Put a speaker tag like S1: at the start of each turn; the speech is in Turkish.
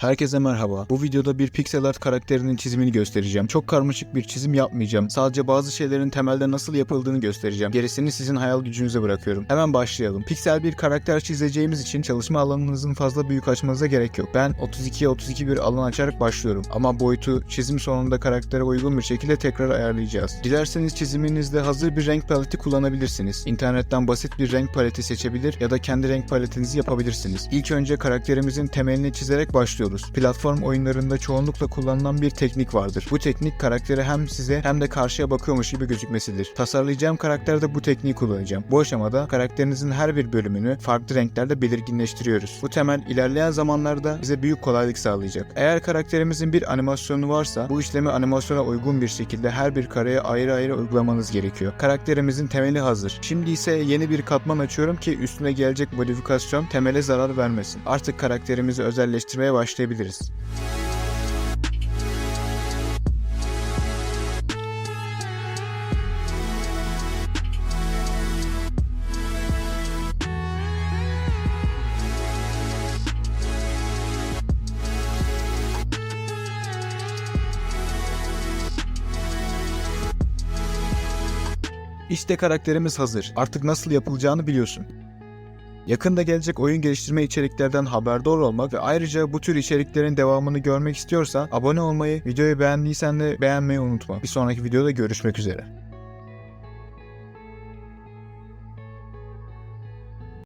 S1: Herkese merhaba. Bu videoda bir pixel art karakterinin çizimini göstereceğim. Çok karmaşık bir çizim yapmayacağım. Sadece bazı şeylerin temelde nasıl yapıldığını göstereceğim. Gerisini sizin hayal gücünüze bırakıyorum. Hemen başlayalım. Piksel bir karakter çizeceğimiz için çalışma alanınızın fazla büyük açmanıza gerek yok. Ben 32'ye 32 bir alan açarak başlıyorum. Ama boyutu çizim sonunda karaktere uygun bir şekilde tekrar ayarlayacağız. Dilerseniz çiziminizde hazır bir renk paleti kullanabilirsiniz. İnternetten basit bir renk paleti seçebilir ya da kendi renk paletinizi yapabilirsiniz. İlk önce karakterimizin temelini çizerek başlıyoruz. Platform oyunlarında çoğunlukla kullanılan bir teknik vardır. Bu teknik karakteri hem size hem de karşıya bakıyormuş gibi gözükmesidir. Tasarlayacağım karakterde bu tekniği kullanacağım. Bu aşamada karakterinizin her bir bölümünü farklı renklerde belirginleştiriyoruz. Bu temel ilerleyen zamanlarda bize büyük kolaylık sağlayacak. Eğer karakterimizin bir animasyonu varsa bu işlemi animasyona uygun bir şekilde her bir kareye ayrı ayrı uygulamanız gerekiyor. Karakterimizin temeli hazır. Şimdi ise yeni bir katman açıyorum ki üstüne gelecek modifikasyon temele zarar vermesin. Artık karakterimizi özelleştirmeye başlayabiliriz. İşte karakterimiz hazır. Artık nasıl yapılacağını biliyorsun. Yakında gelecek oyun geliştirme içeriklerden haberdar olmak ve ayrıca bu tür içeriklerin devamını görmek istiyorsan abone olmayı, videoyu beğendiysen de beğenmeyi unutma. Bir sonraki videoda görüşmek üzere.